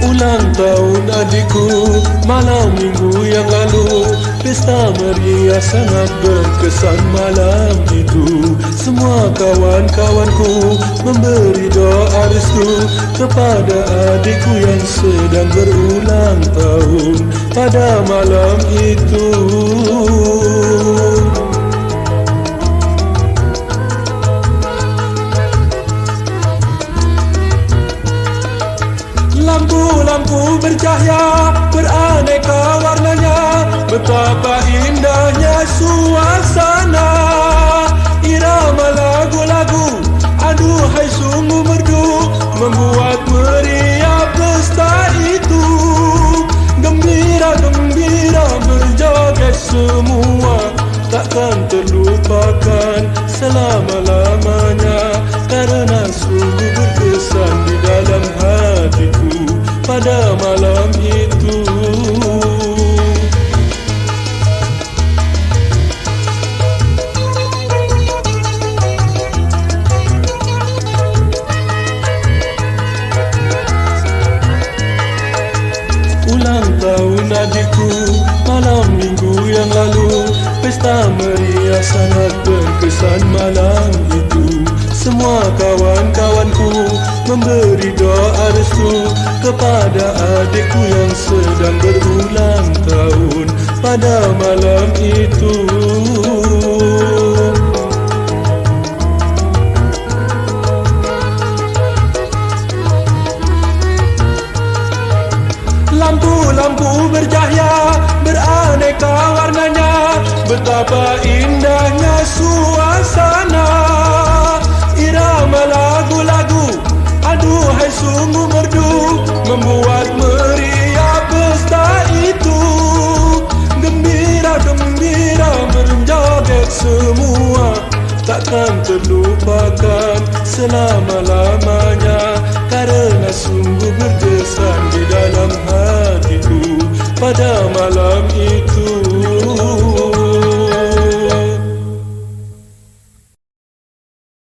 Ulang tahun adikku malam minggu yang lalu. Pesta meriah sangat berkesan malam itu Semua kawan-kawanku memberi doa restu Kepada adikku yang sedang berulang tahun. Pada malam itu Lampu-lampu bercahaya beraneka warnanya Betapa indahnya suasana. Irama lagu-lagu Aduhai sungguh merdu Membuat meriah pesta itu. Gembira-gembira berjoget semua Takkan terlupakan selama-lamanya Pada malam itu. Ulang tahun adikku malam minggu yang lalu Pesta meriah sangat berkesan malam itu Semua kawan-kawanku memberi doa restu Kepada adikku yang sedang berulang tahun Pada malam itu. Lampu-lampu bercahaya beraneka warnanya Betapa indahnya semua takkan terlupakan selama-lamanya karena sungguh berkesan di dalam hatiku. Pada